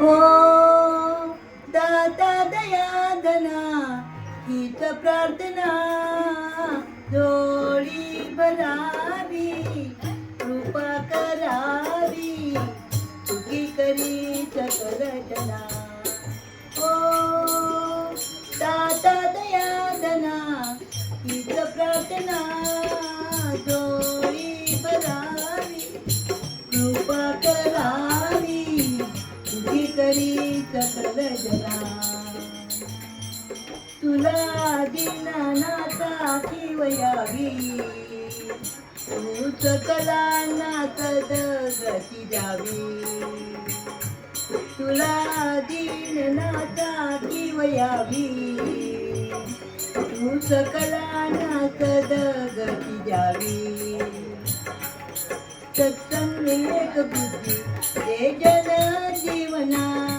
ओ दाता दयादना हित प्रार्थना जोडी भरावी कृपा करावी चुकी करी सकलजना तुला दिनानाचा किवयावी तू सकला नाकद गती द्यावी. तुला दीननाथा किवयावी तूच सकला नाकद गती द्यावी. सत्संग एक बुद्धी ते जन जीवना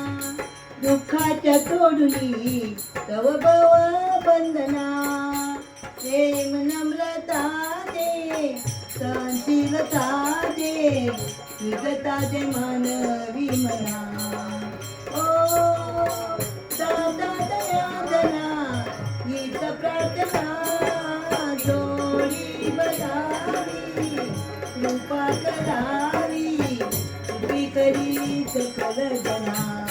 दुःखाच्या तोडुनी तव भव बंधना प्रेम नम्रता दे सहनशीलता दे विगता दे मानवी मना ओ दादा दयादना गीत प्रार्थना. जोडी बजावी कृपा करावी उभी करी सकल जना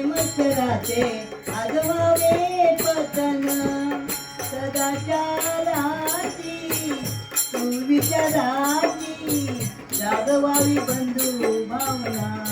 मच्छराचे आगवावे पतन सदाचाराची तू विचाराची जागवावी बंधू भावना.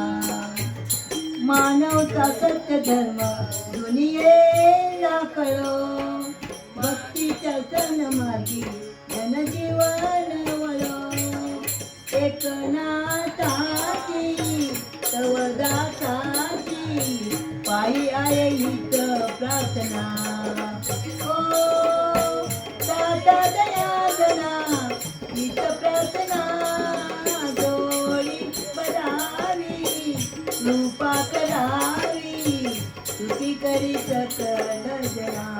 मानवता सत्य धर्म दुनियेला कळो. भक्तीच्या सणमार्गी जनजीवन वळो. एक नाथाची तव पायी आहे हीच प्रार्थना. ओ करावी करी सकल जना